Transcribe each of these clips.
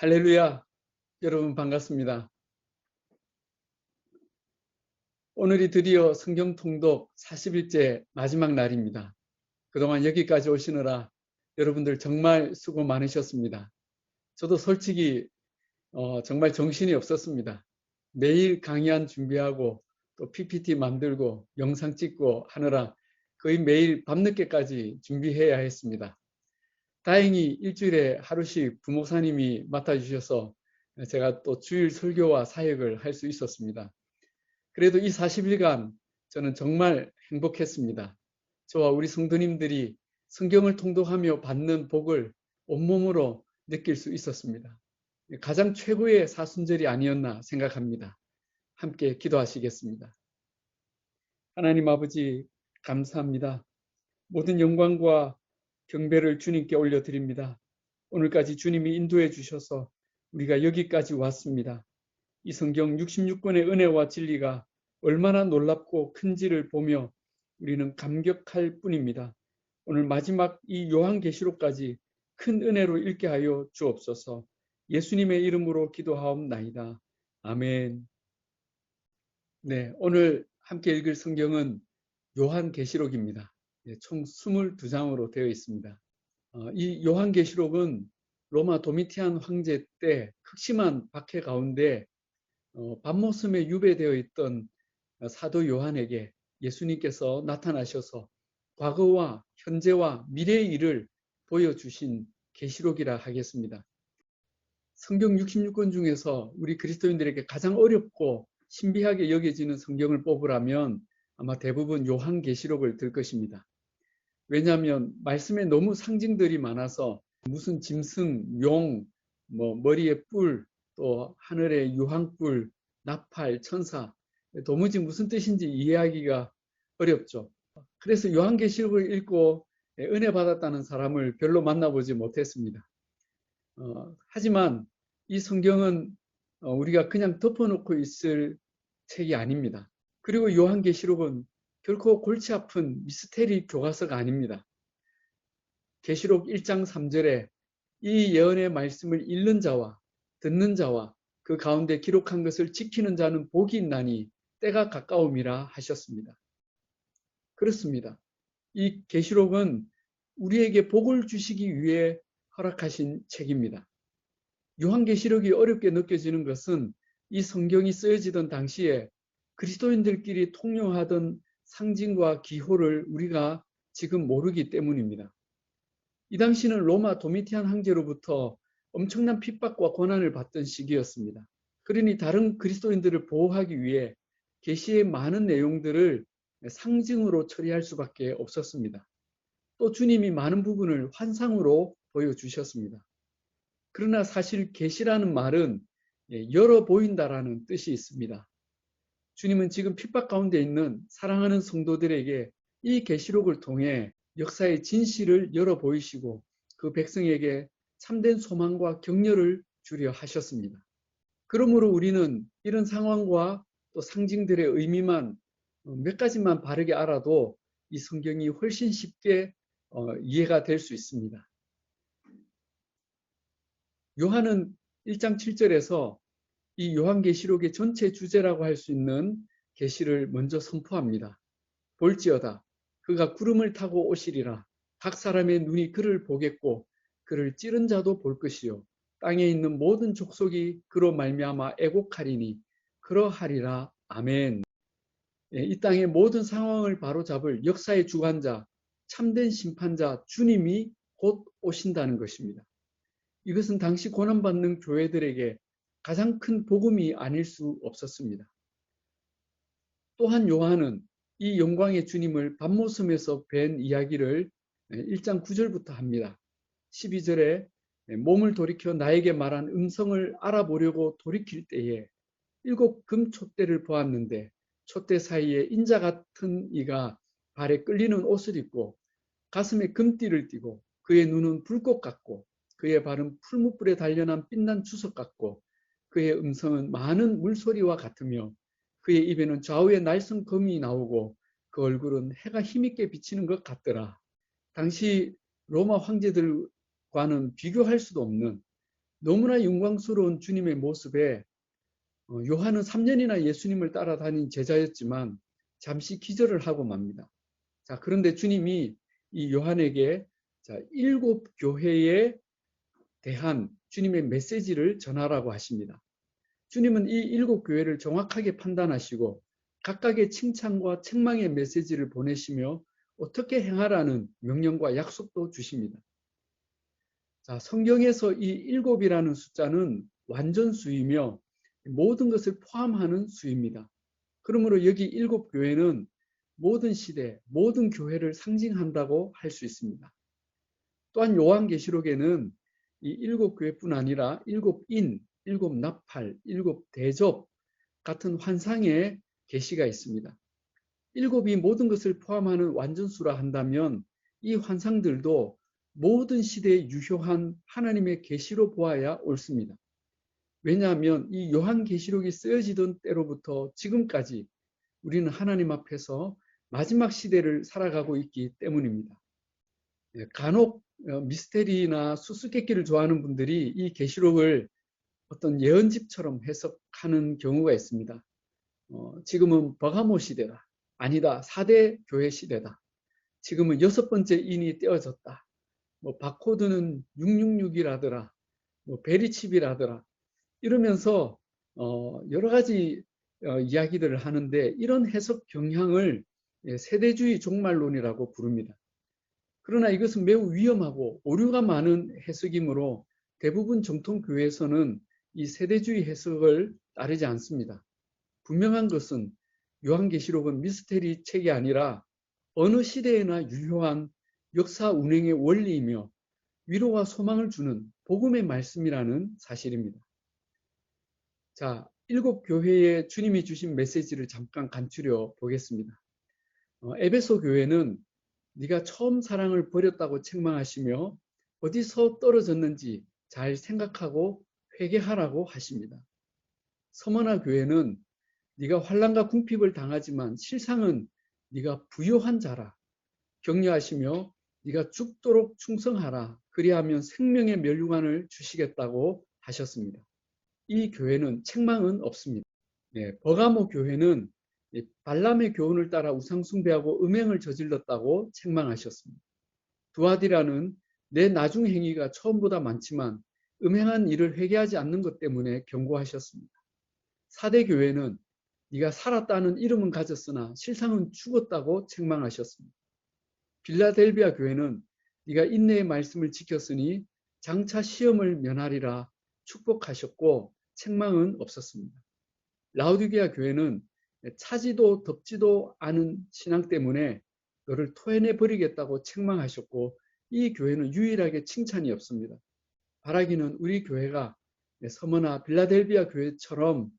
할렐루야! 여러분 반갑습니다. 오늘이 드디어 성경 통독 40일째 마지막 날입니다. 그동안 여기까지 오시느라 여러분들 정말 수고 많으셨습니다. 저도 솔직히 어, 정말 정신이 없었습니다. 매일 강의안 준비하고 또 PPT 만들고 영상 찍고 하느라 거의 매일 밤늦게까지 준비해야 했습니다. 다행히 일주일에 하루씩 부목사님이 맡아주셔서 제가 또 주일 설교와 사역을 할 수 있었습니다. 그래도 이 40일간 저는 정말 행복했습니다. 저와 우리 성도님들이 성경을 통독하며 받는 복을 온몸으로 느낄 수 있었습니다. 가장 최고의 사순절이 아니었나 생각합니다. 함께 기도하시겠습니다. 하나님 아버지 감사합니다. 모든 영광과 경배를 주님께 올려드립니다. 오늘까지 주님이 인도해 주셔서 우리가 여기까지 왔습니다. 이 성경 66권의 은혜와 진리가 얼마나 놀랍고 큰지를 보며 우리는 감격할 뿐입니다. 오늘 마지막 이 요한계시록까지 큰 은혜로 읽게 하여 주옵소서. 예수님의 이름으로 기도하옵나이다. 아멘. 네, 오늘 함께 읽을 성경은 요한계시록입니다. 예, 총 22장으로 되어 있습니다. 어, 이 요한계시록은 로마 도미티안 황제 때 극심한 박해 가운데 어, 밤모섬에 유배되어 있던 사도 요한에게 예수님께서 나타나셔서 과거와 현재와 미래의 일을 보여주신 계시록이라 하겠습니다. 성경 66권 중에서 우리 그리스도인들에게 가장 어렵고 신비하게 여겨지는 성경을 뽑으라면 아마 대부분 요한계시록을 들 것입니다. 왜냐하면 말씀에 너무 상징들이 많아서 무슨 짐승, 용, 뭐 머리에 뿔, 또 하늘에 유황불, 나팔, 천사 도무지 무슨 뜻인지 이해하기가 어렵죠. 그래서 요한계시록을 읽고 은혜 받았다는 사람을 별로 만나보지 못했습니다. 어, 하지만 이 성경은 어, 우리가 그냥 덮어놓고 있을 책이 아닙니다. 그리고 요한계시록은 결코 골치 아픈 미스테리 교과서가 아닙니다. 계시록 1장 3절에 이 예언의 말씀을 읽는 자와 듣는 자와 그 가운데 기록한 것을 지키는 자는 복이 있나니 때가 가까움이라 하셨습니다. 그렇습니다. 이 계시록은 우리에게 복을 주시기 위해 허락하신 책입니다. 요한계시록이 어렵게 느껴지는 것은 이 성경이 쓰여지던 당시에 그리스도인들끼리 통용하던 상징과 기호를 우리가 지금 모르기 때문입니다. 이 당시는 로마 도미티안 황제로부터 엄청난 핍박과 고난을 받던 시기였습니다. 그러니 다른 그리스도인들을 보호하기 위해 계시의 많은 내용들을 상징으로 처리할 수밖에 없었습니다. 또 주님이 많은 부분을 환상으로 보여주셨습니다. 그러나 사실 계시라는 말은 열어 보인다라는 뜻이 있습니다. 주님은 지금 핍박 가운데 있는 사랑하는 성도들에게 이 계시록을 통해 역사의 진실을 열어 보이시고 그 백성에게 참된 소망과 격려를 주려 하셨습니다. 그러므로 우리는 이런 상황과 또 상징들의 의미만 어, 몇 가지만 바르게 알아도 이 성경이 훨씬 쉽게 어, 이해가 될 수 있습니다. 요한은 1장 7절에서 이 요한계시록의 전체 주제라고 할 수 있는 계시를 먼저 선포합니다. 볼지어다 그가 구름을 타고 오시리라 각 사람의 눈이 그를 보겠고 그를 찌른 자도 볼 것이요 땅에 있는 모든 족속이 그로 말미암아 애곡하리니 그러하리라 아멘. 예, 이 땅의 모든 상황을 바로잡을 역사의 주관자 참된 심판자 주님이 곧 오신다는 것입니다. 이것은 당시 고난받는 교회들에게 가장 큰 복음이 아닐 수 없었습니다. 또한 요한은 이 영광의 주님을 밤모섬에서 뵌 이야기를 1장 9절부터 합니다. 12절에 몸을 돌이켜 나에게 말한 음성을 알아보려고 돌이킬 때에 일곱 금 촛대를 보았는데 촛대 사이에 인자 같은 이가 발에 끌리는 옷을 입고 가슴에 금띠를 띠고 그의 눈은 불꽃 같고 그의 발은 풀무불에 단련한 빛난 주석 같고 그의 음성은 많은 물소리와 같으며 그의 입에는 좌우에 날선 검이 나오고 그 얼굴은 해가 힘있게 비치는 것 같더라. 당시 로마 황제들과는 비교할 수도 없는 너무나 영광스러운 주님의 모습에 어, 요한은 3년이나 예수님을 따라다닌 제자였지만 잠시 기절을 하고 맙니다. 자, 그런데 주님이 이 요한에게 자, 일곱 교회에 대한 주님의 메시지를 전하라고 하십니다. 주님은 이 일곱 교회를 정확하게 판단하시고 각각의 칭찬과 책망의 메시지를 보내시며 어떻게 행하라는 명령과 약속도 주십니다. 자, 성경에서 이 일곱이라는 숫자는 완전수이며 모든 것을 포함하는 수입니다. 그러므로 여기 일곱 교회는 모든 시대, 모든 교회를 상징한다고 할 수 있습니다. 또한 요한계시록에는 이 일곱 교회뿐 아니라 일곱 인, 일곱 나팔, 일곱 대접 같은 환상의 계시가 있습니다. 일곱이 모든 것을 포함하는 완전수라 한다면 이 환상들도 모든 시대에 유효한 하나님의 계시로 보아야 옳습니다. 왜냐하면 이 요한 계시록이 쓰여지던 때로부터 지금까지 우리는 하나님 앞에서 마지막 시대를 살아가고 있기 때문입니다. 예, 간혹 어, 미스테리나 수수께끼를 좋아하는 분들이 이 계시록을 어떤 예언집처럼 해석하는 경우가 있습니다. 어, 지금은 버가모 시대다. 아니다. 4대 교회 시대다. 지금은 여섯 번째 인이 떼어졌다. 뭐 바코드는 666이라더라. 뭐 베리칩이라더라. 이러면서 어, 여러 가지 어, 이야기들을 하는데 이런 해석 경향을 예, 세대주의 종말론이라고 부릅니다. 그러나 이것은 매우 위험하고 오류가 많은 해석이므로 대부분 정통교회에서는 이 세대주의 해석을 따르지 않습니다. 분명한 것은 요한계시록은 미스테리 책이 아니라 어느 시대에나 유효한 역사 운행의 원리이며 위로와 소망을 주는 복음의 말씀이라는 사실입니다. 자, 일곱 교회에 주님이 주신 메시지를 잠깐 간추려 보겠습니다. 어, 에베소 교회는 네가 처음 사랑을 버렸다고 책망하시며 어디서 떨어졌는지 잘 생각하고 회개하라고 하십니다. 서머나 교회는 네가 환란과 궁핍을 당하지만 실상은 네가 부요한 자라 격려하시며 네가 죽도록 충성하라 그리하면 생명의 멸류관을 주시겠다고 하셨습니다. 이 교회는 책망은 없습니다. 네, 버가모 교회는 발람의 교훈을 따라 우상숭배하고 음행을 저질렀다고 책망하셨습니다. 두아디라는 내 나중 행위가 처음보다 많지만 음행한 일을 회개하지 않는 것 때문에 경고하셨습니다. 사대 교회는 네가 살았다는 이름은 가졌으나 실상은 죽었다고 책망하셨습니다. 빌라델비아 교회는 네가 인내의 말씀을 지켰으니 장차 시험을 면하리라 축복하셨고 책망은 없었습니다. 라우디게아 교회는 차지도 덥지도 않은 신앙 때문에 너를 토해내 버리겠다고 책망하셨고 이 교회는 유일하게 칭찬이 없습니다. 바라기는 우리 교회가 서머나 빌라델비아 교회처럼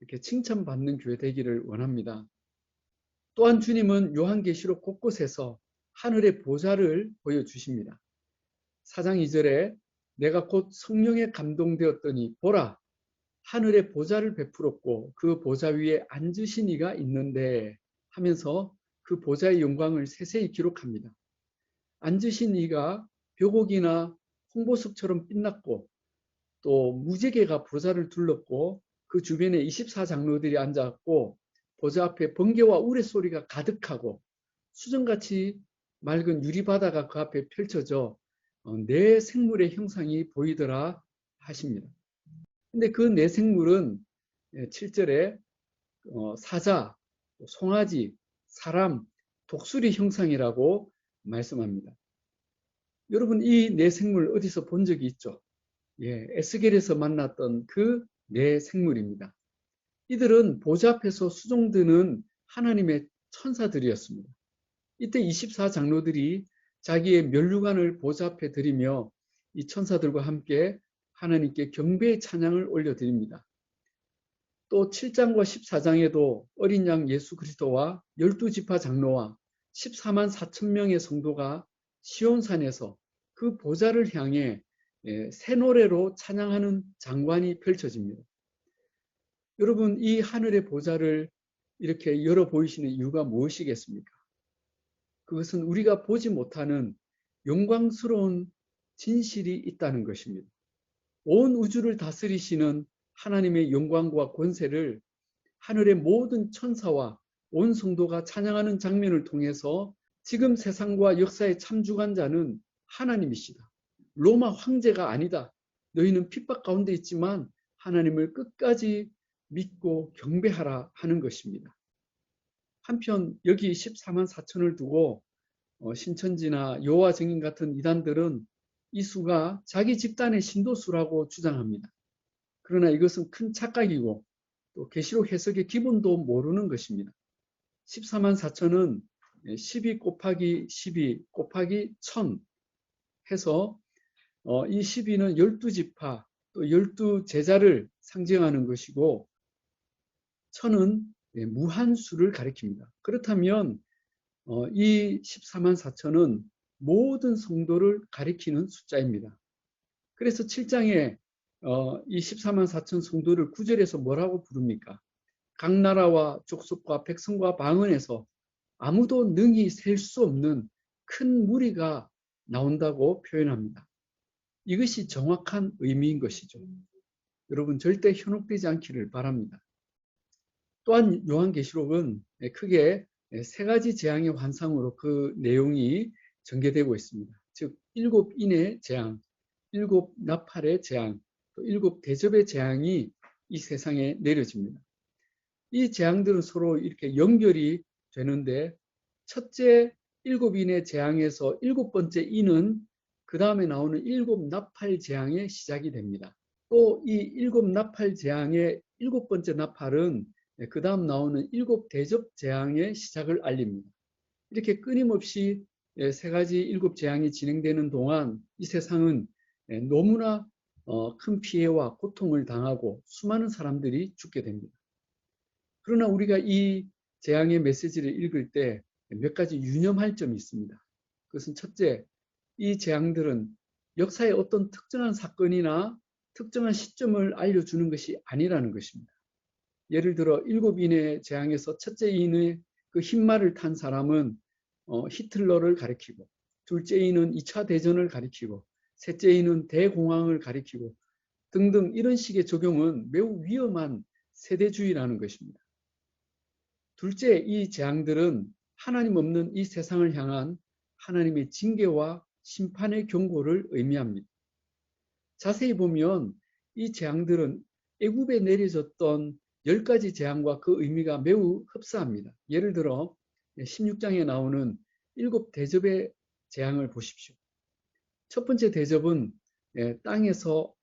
이렇게 칭찬받는 교회 되기를 원합니다. 또한 주님은 요한계시록 곳곳에서 하늘의 보좌를 보여주십니다. 4장 2절에 내가 곧 성령에 감동되었더니 보라 하늘의 보좌를 베풀었고 그 보좌 위에 앉으신 이가 있는데 하면서 그 보좌의 영광을 세세히 기록합니다. 앉으신 이가 벼곡이나 홍보석처럼 빛났고 또 무지개가 보좌를 둘렀고 그 주변에 24장로들이 앉았고 보좌 앞에 번개와 우레 소리가 가득하고 수정같이 맑은 유리바다가 그 앞에 펼쳐져 어, 내 생물의 형상이 보이더라 하십니다. 근데 그 내생물은 7절에 예, 어, 사자, 송아지, 사람, 독수리 형상이라고 말씀합니다. 여러분 이 내생물 어디서 본 적이 있죠? 예, 에스겔에서 만났던 그 내생물입니다. 이들은 보좌 앞에서 수종드는 하나님의 천사들이었습니다. 이때 24장로들이 자기의 멸류관을 보좌 앞에 드리며 이 천사들과 함께 하나님께 경배의 찬양을 올려드립니다. 또 7장과 14장에도 어린 양 예수 그리스도와 12지파 장로와 14만 4천 명의 성도가 시온산에서 그 보좌를 향해 예, 새 노래로 찬양하는 장관이 펼쳐집니다. 여러분 이 하늘의 보좌를 이렇게 열어 보이시는 이유가 무엇이겠습니까? 그것은 우리가 보지 못하는 영광스러운 진실이 있다는 것입니다. 온 우주를 다스리시는 하나님의 영광과 권세를 하늘의 모든 천사와 온 성도가 찬양하는 장면을 통해서 지금 세상과 역사의 참주관자는 하나님이시다. 로마 황제가 아니다. 너희는 핍박 가운데 있지만 하나님을 끝까지 믿고 경배하라 하는 것입니다. 한편 여기 14만 4천을 두고 어, 신천지나 여호와 증인 같은 이단들은 이 수가 자기 집단의 신도수라고 주장합니다. 그러나 이것은 큰 착각이고 또 계시록 해석의 기본도 모르는 것입니다. 14만 4천은 12 곱하기 12 곱하기 1000 해서 어, 이 12는 12지파 또 12제자를 상징하는 것이고 1000은 무한수를 가리킵니다. 그렇다면 어, 이 14만 4천은 모든 성도를 가리키는 숫자입니다. 그래서 7장에 어, 이 14만 4천 성도를 구절에서 뭐라고 부릅니까? 각 나라와 족속과 백성과 방언에서 아무도 능히 셀 수 없는 큰 무리가 나온다고 표현합니다. 이것이 정확한 의미인 것이죠. 여러분 절대 현혹되지 않기를 바랍니다. 또한 요한계시록은 크게 세 가지 재앙의 환상으로 그 내용이 전개되고 있습니다. 즉 일곱 인의 재앙, 일곱 나팔의 재앙, 또 일곱 대접의 재앙이 이 세상에 내려집니다. 이 재앙들은 서로 이렇게 연결이 되는데 첫째 일곱 인의 재앙에서 일곱 번째 인은 그 다음에 나오는 일곱 나팔 재앙의 시작이 됩니다. 또 이 일곱 나팔 재앙의 일곱 번째 나팔은 그 다음 나오는 일곱 대접 재앙의 시작을 알립니다. 이렇게 끊임없이 세 가지 일곱 재앙이 진행되는 동안 이 세상은 너무나 어, 큰 피해와 고통을 당하고 수많은 사람들이 죽게 됩니다. 그러나 우리가 이 재앙의 메시지를 읽을 때 몇 가지 유념할 점이 있습니다. 그것은 첫째, 이 재앙들은 역사의 어떤 특정한 사건이나 특정한 시점을 알려주는 것이 아니라는 것입니다. 예를 들어 일곱 인의 재앙에서 첫째 인의 그 흰말을 탄 사람은 어, 히틀러를 가리키고 둘째 인은 2차 대전을 가리키고 셋째 인은 대공황을 가리키고 등등 이런 식의 적용은 매우 위험한 세대주의라는 것입니다. 둘째, 이 재앙들은 하나님 없는 이 세상을 향한 하나님의 징계와 심판의 경고를 의미합니다. 자세히 보면 이 재앙들은 애굽에 내려졌던 열 가지 재앙과 그 의미가 매우 흡사합니다. 예를 들어 16장에 나오는 일곱 대접의 재앙을 보십시오. 첫 번째 대접은 예, 땅에서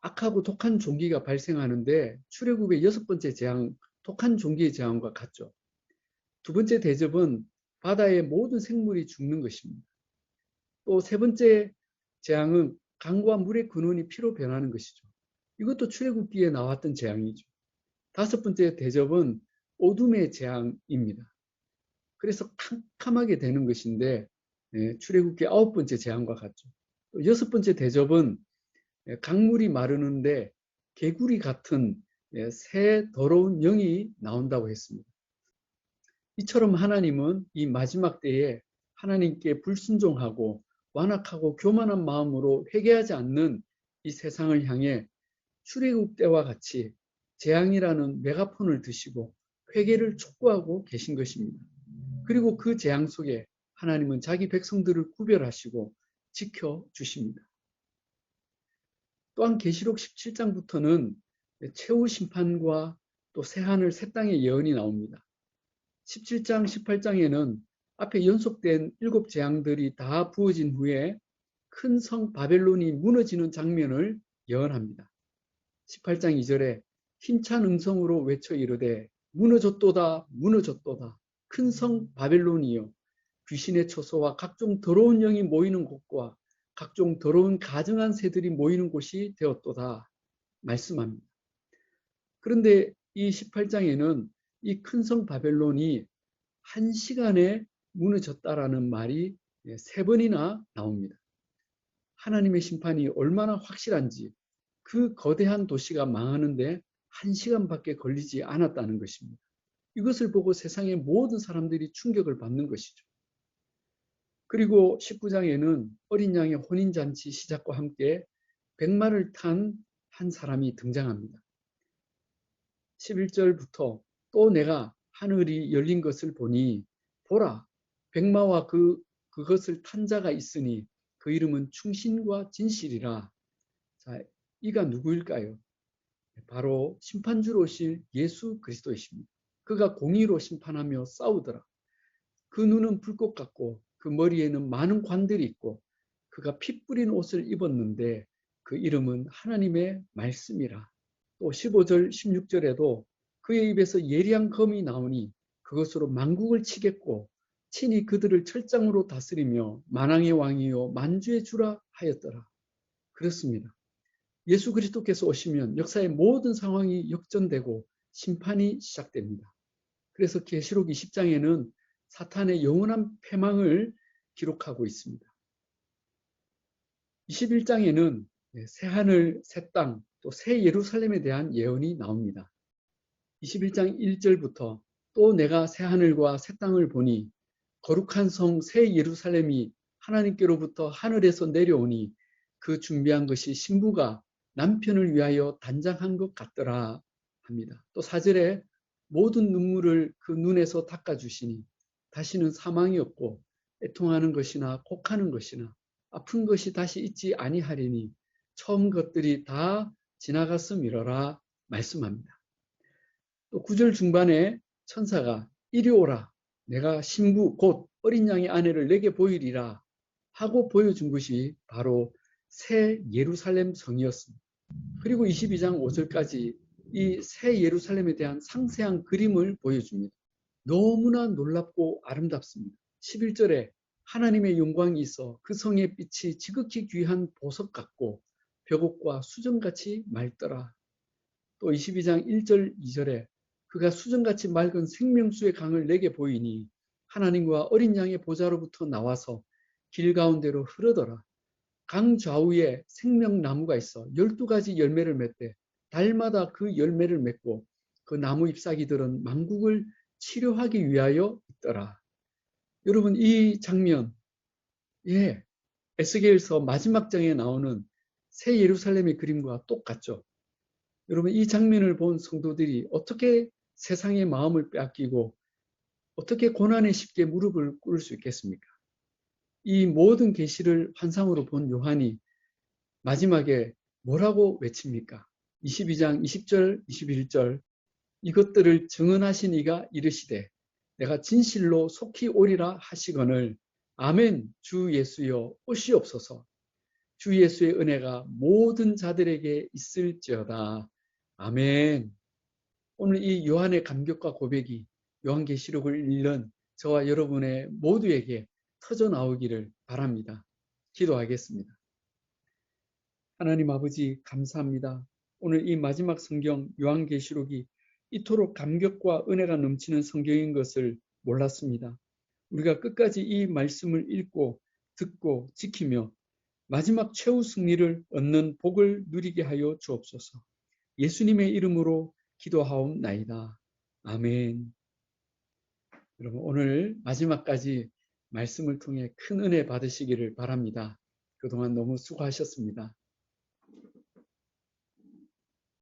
악하고 독한 종기가 발생하는데 출애굽의 여섯 번째 재앙, 독한 종기의 재앙과 같죠. 두 번째 대접은 바다의 모든 생물이 죽는 것입니다. 또 세 번째 재앙은 강과 물의 근원이 피로 변하는 것이죠. 이것도 출애굽기에 나왔던 재앙이죠. 다섯 번째 대접은 어둠의 재앙입니다. 그래서 캄캄하게 되는 것인데 예, 출애굽기 아홉 번째 재앙과 같죠. 또 여섯 번째 대접은 예, 강물이 마르는데 개구리 같은 예, 새 더러운 영이 나온다고 했습니다. 이처럼 하나님은 이 마지막 때에 하나님께 불순종하고 완악하고 교만한 마음으로 회개하지 않는 이 세상을 향해 출애굽 때와 같이 재앙이라는 메가폰을 드시고 회개를 촉구하고 계신 것입니다. 그리고 그 재앙 속에 하나님은 자기 백성들을 구별하시고 지켜 주십니다. 또한 계시록 17장부터는 최후 심판과 또 새하늘 새 땅의 예언이 나옵니다. 17장, 18장에는 앞에 연속된 일곱 재앙들이 다 부어진 후에 큰 성 바벨론이 무너지는 장면을 예언합니다. 18장 2절에 힘찬 음성으로 외쳐 이르되 무너졌도다 무너졌도다 큰 성 바벨론이여 귀신의 처소와 각종 더러운 영이 모이는 곳과 각종 더러운 가증한 새들이 모이는 곳이 되었도다 말씀합니다. 그런데 이 18장에는 이 큰 성 바벨론이 한 시간에 무너졌다라는 말이 세 번이나 나옵니다. 하나님의 심판이 얼마나 확실한지 그 거대한 도시가 망하는데 한 시간밖에 걸리지 않았다는 것입니다. 이것을 보고 세상의 모든 사람들이 충격을 받는 것이죠. 그리고 19장에는 어린 양의 혼인잔치 시작과 함께 백마를 탄 한 사람이 등장합니다. 11절부터 또 내가 하늘이 열린 것을 보니 보라 백마와 그 그것을 탄 자가 있으니 그 이름은 충신과 진실이라. 자, 이가 누구일까요? 바로 심판주로 오실 예수 그리스도이십니다. 그가 공의로 심판하며 싸우더라. 그 눈은 불꽃 같고 그 머리에는 많은 관들이 있고 그가 피 뿌린 옷을 입었는데 그 이름은 하나님의 말씀이라. 또 15절 16절에도 그의 입에서 예리한 검이 나오니 그것으로 만국을 치겠고 친히 그들을 철장으로 다스리며 만왕의 왕이요 만주의 주라 하였더라. 그렇습니다. 예수 그리스도께서 오시면 역사의 모든 상황이 역전되고 심판이 시작됩니다. 그래서 계시록 20장에는 사탄의 영원한 패망을 기록하고 있습니다. 21장에는 새 하늘, 새 땅, 또 새 예루살렘에 대한 예언이 나옵니다. 21장 1절부터 또 내가 새 하늘과 새 땅을 보니 거룩한 성 새 예루살렘이 하나님께로부터 하늘에서 내려오니 그 준비한 것이 신부가 남편을 위하여 단장한 것 같더라 합니다. 또 사절에 모든 눈물을 그 눈에서 닦아주시니 다시는 사망이 없고 애통하는 것이나 곡하는 것이나 아픈 것이 다시 있지 아니하리니 처음 것들이 다 지나갔음이러라 말씀합니다. 또 구절 중반에 천사가 이리 오라 내가 신부 곧 어린 양의 아내를 내게 보이리라 하고 보여준 것이 바로 새 예루살렘 성이었습니다. 그리고 22장 5절까지 이 새 예루살렘에 대한 상세한 그림을 보여줍니다. 너무나 놀랍고 아름답습니다. 11절에 하나님의 영광이 있어 그 성의 빛이 지극히 귀한 보석 같고 벽옥과 수정같이 맑더라. 또 22장 1절 2절에 그가 수정같이 맑은 생명수의 강을 내게 보이니 하나님과 어린 양의 보좌로부터 나와서 길 가운데로 흐르더라. 강 좌우에 생명나무가 있어 열두 가지 열매를 맺되 달마다 그 열매를 맺고 그 나무 잎사귀들은 만국을 치료하기 위하여 있더라. 여러분 이 장면 예 에스겔서 마지막 장에 나오는 새 예루살렘의 그림과 똑같죠. 여러분 이 장면을 본 성도들이 어떻게 세상의 마음을 빼앗기고 어떻게 고난에 쉽게 무릎을 꿇을 수 있겠습니까? 이 모든 계시를 환상으로 본 요한이 마지막에 뭐라고 외칩니까? 22장 20절, 21절 이것들을 증언하신 이가 이르시되 내가 진실로 속히 오리라 하시거늘 아멘 주 예수여 오시옵소서 주 예수의 은혜가 모든 자들에게 있을지어다 아멘 오늘 이 요한의 감격과 고백이 요한계시록을 읽는 저와 여러분의 모두에게 터져 나오기를 바랍니다. 기도하겠습니다. 하나님 아버지 감사합니다. 오늘 이 마지막 성경 요한계시록이 이토록 감격과 은혜가 넘치는 성경인 것을 몰랐습니다. 우리가 끝까지 이 말씀을 읽고 듣고 지키며 마지막 최후 승리를 얻는 복을 누리게 하여 주옵소서. 예수님의 이름으로 기도하옵나이다. 아멘. 여러분 오늘 마지막까지 말씀을 통해 큰 은혜 받으시기를 바랍니다. 그동안 너무 수고하셨습니다.